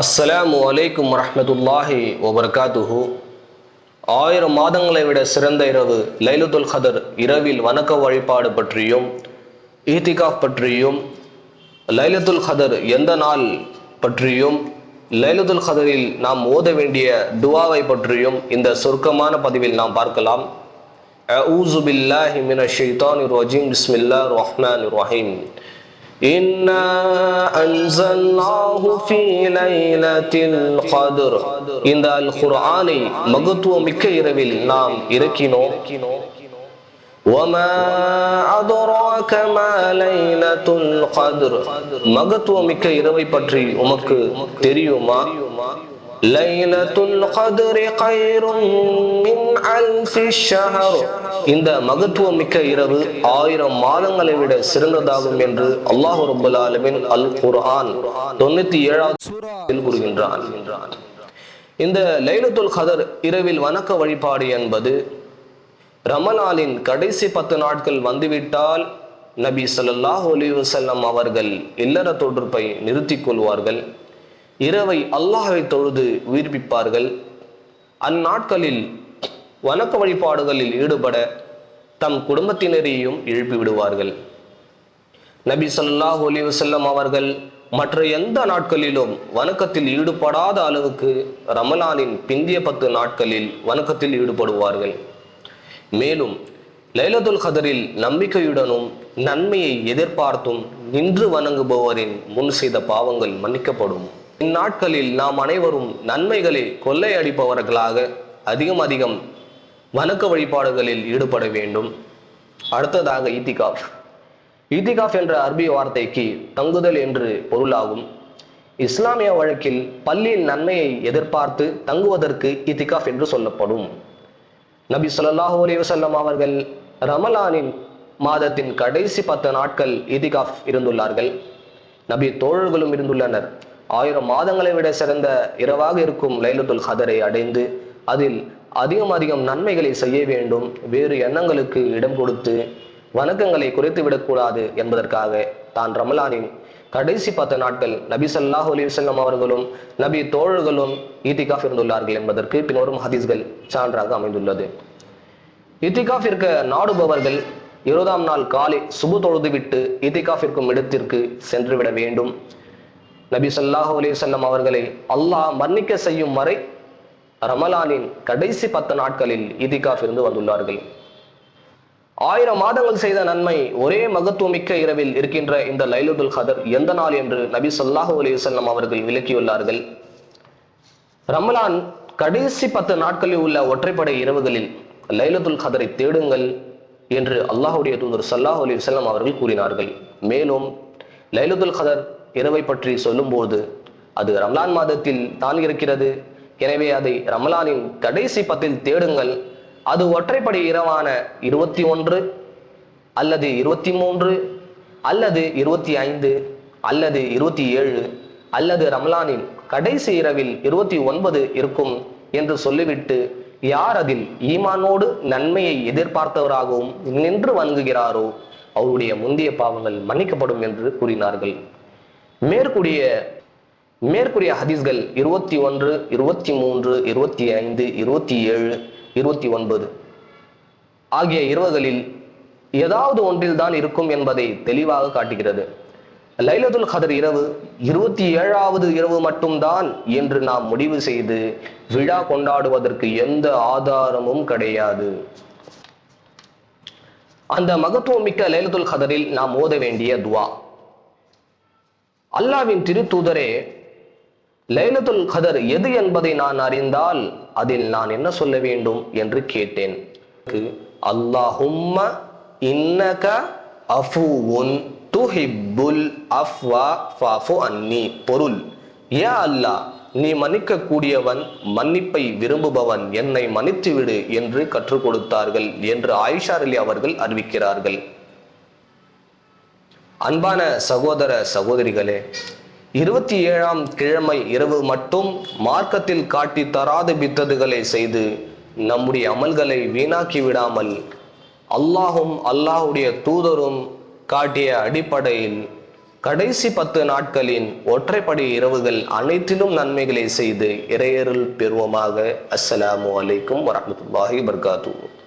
அஸ்ஸலாமு வலைக்கும் வரஹ்மத்துல்லாஹி ஒபர்காத்துஹு ஆயிரம் மாதங்களை விட சிறந்த இரவு லைலுதுல் ஹதர் இரவில் வணக்க வழிபாடு பற்றியும் ஈத்திகாஃப் பற்றியும் லைலத்துல் ஹதர் எந்த நாள் பற்றியும் லைலத்துல் ஹதரில் நாம் ஓத வேண்டிய துவாவை பற்றியும் இந்த சொர்க்கமான பதிவில் நாம் பார்க்கலாம். அஊசு பில்லாஹி மினஷ் ஷெய்தான் ரஜீம். பிஸ்மில்லா ரஹ்மான் ரஹீம். إنا أنزلناه في ليلة القدر இந்த அல் குர்ஆனை மகத்துவமிக்க இரவில் நாம் இறக்கினோம் وما أدراك ما ليلة القدر மகத்துவமிக்க இரவை பற்றி உமக்கு தெரியுமா லைலத்துல் கத்ரி கைரும் இந்த மகத்துவமிக்க இரவு ஆயிரம் மாதங்களை விட சிறந்ததாகும் என்று அல்லாஹ் ரபுல் ஆலமின் அல் குர்ஆன் தொண்ணூத்தி ஏழாவது சூறாவில் கூறுகின்றான். இந்த லைலத்துல் கதர் இரவில் வணக்க வழிபாடு என்பது ரமலானின் கடைசி பத்து நாட்கள் வந்துவிட்டால் நபி ஸல்லல்லாஹு அலைஹி வசல்லம் அவர்கள் இல்லற தொடர்பை நிறுத்திக் கொள்வார்கள். இரவை அல்லாஹை தொழுது உயிர்ப்பிப்பார்கள் அந்நாட்களில் வணக்க வழிபாடுகளில் ஈடுபட தம் குடும்பத்தினரையும் எழுப்பி விடுவார்கள். நபி சொல்லாஹ் அலைஹி வசல்லம் அவர்கள் மற்ற எந்த நாட்களிலும் வணக்கத்தில் ஈடுபடாத அளவுக்கு ரமலானின் பிந்திய பத்து நாட்களில் வணக்கத்தில் ஈடுபடுவார்கள். மேலும் லைலதுல் கதரில் நம்பிக்கையுடனும் நன்மையை எதிர்பார்த்தும் நின்று வணங்குபவரின் முன் செய்த பாவங்கள் மன்னிக்கப்படும். இந்நாட்களில் நாம் அனைவரும் நன்மைகளை கொள்ளையடிப்பவர்களாக அதிகம் அதிகம் வணக்க வழிபாடுகளில் ஈடுபட வேண்டும். அடுத்ததாக ஈத்திகாஃப் ஈத்திகாஃப் என்ற அரபி வார்த்தைக்கு தங்குதல் என்று பொருளாகும். இஸ்லாமிய வழக்கில் பள்ளியின் நன்மையை எதிர்பார்த்து தங்குவதற்கு ஈத்திகாஃப் என்று சொல்லப்படும். நபி சொல்லாஹூ அலி வசல்லம் அவர்கள் ரமலானின் மாதத்தின் கடைசி பத்து நாட்கள் ஈதிகாஃப் இருந்துள்ளார்கள். நபி தோழர்களும் இருந்துள்ளனர். ஆயிரம் மாதங்களை விட சிறந்த இரவாக இருக்கும் லைலத்துல் ஹதரை அடைந்து அதில் அதிகம் அதிகம் நன்மைகளை செய்ய வேண்டும் வேறு எண்ணங்களுக்கு இடம் கொடுத்து வணக்கங்களை குறைத்து விடக்கூடாது என்பதற்காக தான் ரமலானின் கடைசி பத்து நாட்கள் நபி சல்லாஹ் அலிவசல்லம் அவர்களும் நபி தோழர்களும் இத்திகாஃப் இருந்துள்ளார்கள் என்பதற்கு பின்வரும் ஹதீஸ்கள் சான்றாக அமைந்துள்ளது. இத்திகாஃப் இருக்க நாடுபவர்கள் இருபதாம் நாள் காலை சுபு தொழுதுவிட்டு இத்திகாஃப் இருக்கும் இடத்திற்கு சென்றுவிட வேண்டும். நபி ஸல்லல்லாஹு அலிசல்லம் அவர்களை அல்லாஹ் மன்னிக்க செய்யும் வரை ரமலானின் கடைசி பத்து நாட்களில் இதிகாஃப் இருந்து வந்துள்ளார்கள். ஆயிரம் மாதங்கள் செய்த நன்மை ஒரே மகத்துவமிக்க இரவில் இருக்கின்ற இந்த லைலுதுல் கதர் எந்த நாள் என்று நபி சொல்லாஹு அலிசல்லம் அவர்கள் விளக்கியுள்ளார்கள். ரமலான் கடைசி பத்து நாட்களில் உள்ள ஒற்றைப்படை இரவுகளில் லைலத்துல் கதரை தேடுங்கள் என்று அல்லாஹுடைய தூதர் சல்லாஹ் அலி வல்லம் அவர்கள் கூறினார்கள். மேலும் லைலத்துல் கதர் இரவை பற்றி சொல்லும்போது அது ரம்லான் மாதத்தில் தான் இருக்கிறது. எனவே அதை ரமலானின் கடைசி பத்தில் தேடுங்கள். அது ஒற்றைப்படை இரவான இருபத்தி ஒன்று அல்லது இருபத்தி மூன்று அல்லது இருபத்தி ஐந்து அல்லது இருபத்தி ஏழு அல்லது ரமலானின் கடைசி இரவில் இருபத்தி ஒன்பது இருக்கும் என்று சொல்லிவிட்டு யார் அதில் ஈமானோடு நன்மையை எதிர்பார்த்தவராகவும் நின்று வணங்குகிறாரோ அவருடைய முந்தைய பாவங்கள் மன்னிக்கப்படும் என்று கூறினார்கள். மேற்கூடிய மேற்கூறிய ஹதீஸ்கள் இருபத்தி ஒன்று இருபத்தி மூன்று இருபத்தி ஐந்து இருபத்தி ஏழு இருபத்தி ஒன்பது. ஆகிய இரவுகளில் ஏதாவது ஒன்றில் தான் இருக்கும் என்பதை தெளிவாக காட்டுகிறது. லைலதுல் கதர் இரவு இருபத்தி ஏழாவது இரவு மட்டும்தான் என்று நாம் முடிவு செய்து விழா கொண்டாடுவதற்கு எந்த ஆதாரமும் கிடையாது. அந்த மகத்துவமிக்க லைலத்துல் கதரில் நாம் ஓத வேண்டிய துவா. அல்லாவின் திருத்தூதரே லைலத்துல் கதர் எது என்பதை நான் அறிந்தால் அதில் நான் என்ன சொல்ல வேண்டும் என்று கேட்டேன். அல்லாஹும்ம இன்னக அஃபுவுன் துஹிப்புல் அஃப்வா ஃபாஃபு அன்னி. பொருள் ஏ அல்லாஹ் நீ மன்னிக்க கூடியவன் மன்னிப்பை விரும்புபவன் என்னை மன்னித்துவிடு என்று கற்றுக் கொடுத்தார்கள் என்று ஆயிஷாரலி அவர்கள் அறிவிக்கிறார்கள். அன்பான சகோதர சகோதரிகளே இருபத்தி ஏழாம் கிழமை இரவு மட்டும் மார்க்கத்தில் காட்டி தராத பித்ததுகளை செய்து நம்முடைய அமல்களை வீணாக்கி விடாமல் அல்லாஹும் அல்லாஹுடைய தூதரும் காட்டிய அடிப்படையில் கடைசி பத்து நாட்களின் ஒற்றைப்படை இரவுகள் அனைத்திலும் நன்மைகளை செய்து இறையருள் பெறுவோமாக. அஸ்ஸலாமு அலைக்கும் வரமத்துல்லாஹி வபரகாத்துஹு.